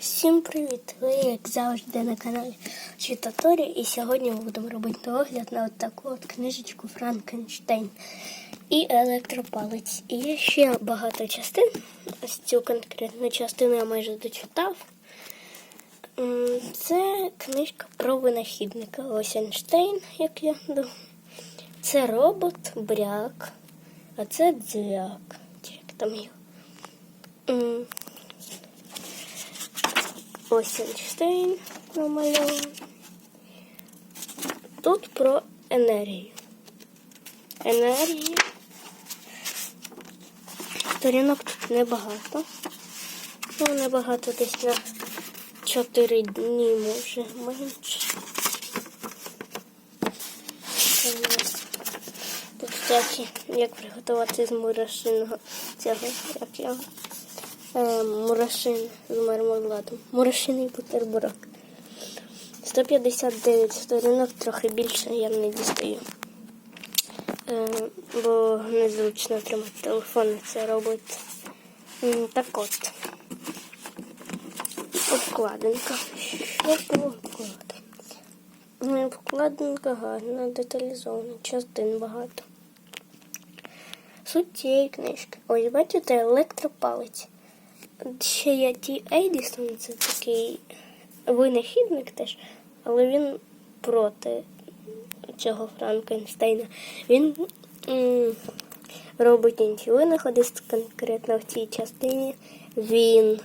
Всім привіт! Ви, як завжди, на каналі Світоторі. І сьогодні ми будемо робити огляд на таку от книжечку Франкенштейн і електропалець. І є ще багато частин. Ось цю конкретну частину я майже дочитав. Це книжка про винахідника. Ось Ейнштейн, як я думаю. Це робот, бряк, а це дзяк. Як там його? Ось Ейнштейн намальований. Тут про енергію. Енергії. Сторінок тут небагато. Ну, небагато десь на 4 дні, може менше. Тут всякі, як приготувати з мурашиного цього, як його. Е, мурашин з мармеладом. Мурашиний бутерброд. 159 сторінок, трохи більше я не дістаю. Е, бо незручно тримати телефон це робити. Так от. Обкладинка. Що по обкладинці? Ну, Обкладинка гарна, деталізована, частин багато. Суть цієї книжки. Ось бачите, електропалець. Ще є Ті Едісон, це такий винахідник теж, але він проти цього Франкенштейна. Він робить інші винаходи, конкретно в цій частині. Він,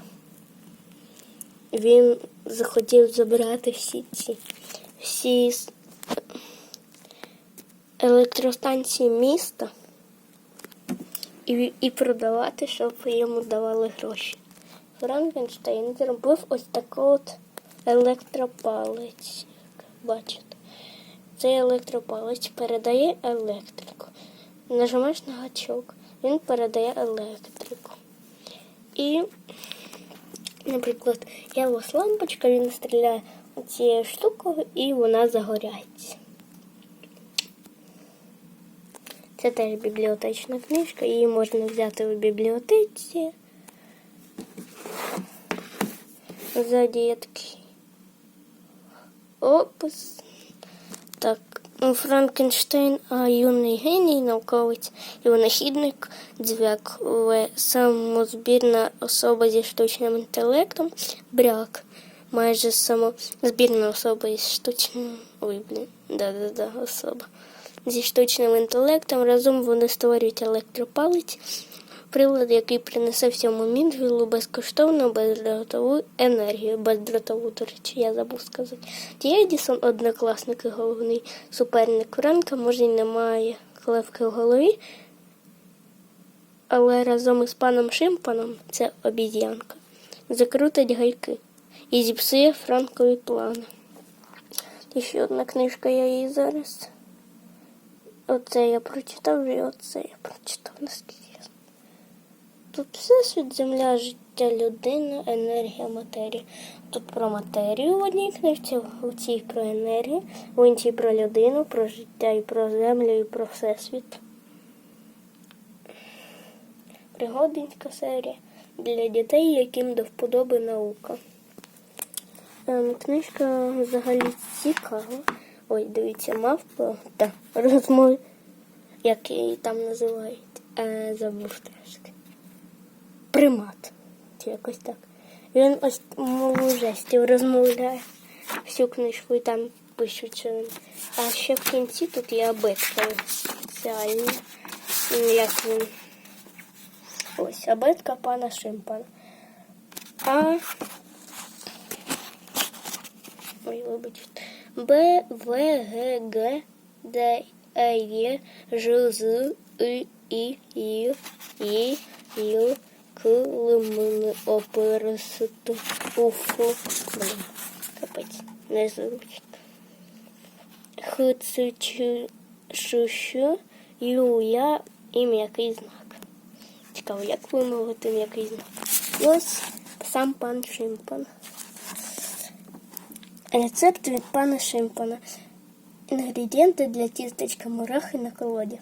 він захотів забрати всі ці всі електростанції міста і, і продавати, щоб йому давали гроші. Франкенштейн зробив ось такий от електропалець. Бачите. Цей електропалець передає електрику. Нажимаєш на гачок, він передає електрику. І, наприклад, я ось лампочка, він стріляє цією штукою і вона загоряється. Це теж бібліотечна книжка, її можна взяти у бібліотеці. Ззаді є такий опис. Так, ну, Франкенштейн, а юний геній, науковець і винахідник, дзвяк, самозбірна особа зі штучним інтелектом, бряк, майже самозбірна особа із штучним. Ой, блін, да-да-да, особа. Зі штучним інтелектом разом вони створюють електропалець, прилад, який принесе всьому мідвілу безкоштовну бездротову енергію. Бездротову, до речі, я забув сказати. Ті Едісон, однокласник і головний суперник Франка, може й не має клевки в голові, але разом із паном Шимпаном, це обіз'янка, закрутить гайки і зіпсує Франкові плани. І ще одна книжка, я її зараз. Оце я прочитав і оце я прочитав, наскільки. Тут всесвіт, земля, життя, людина, енергія, матерія. Тут про матерію в одній книжці, у цій про енергію, в іншій про людину, про життя і про землю, і про всесвіт. Пригодницька серія для дітей, яким до вподоби наука. Ем, Книжка взагалі цікава. Ой, дивіться, мавпа та розмов, як її там називають. Е, забув трошки. Примат. Чи якось так. Він ось мову жестів розмовляє всю книжку і там пишуть, що він. А ще в кінці тут є абетка спеціальна. Як він. Ось, абетка пана Шимпана. А Ой, вибачте. Б, В, Г, Г, Д, Е, Є, Ж, З, И, І, Й, І, Й, К, Л, М, Н. Блін, капець, незручно. Х, Ц, Ч, Ю, Я і м'який знак. Цікаво, як вимовити м'який знак. Ось сам пан Шимпан. Рецепт від пана Шимпана. Інгредієнти для тістечка мурахи на колоді.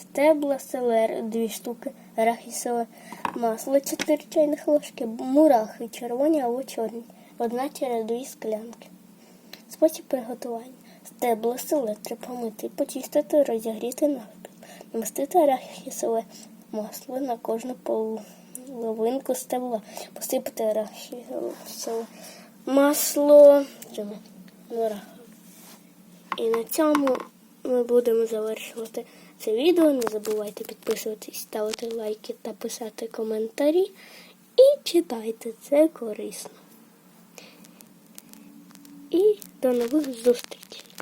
Стебла селери 2 штуки, арахісове масло 4 чайних ложки, мурахи червоні або чорні, одна через дві склянки. Спосіб приготування. Стебло селектри помити, почистити, розігріти навпіл. Намастити арахісове масло на кожну половинку стебла. Посипати арахісове масло. І на цьому ми будемо завершувати це відео. Не забувайте підписуватись, ставити лайки та писати коментарі. І читайте, це корисно. І до нових зустрічей!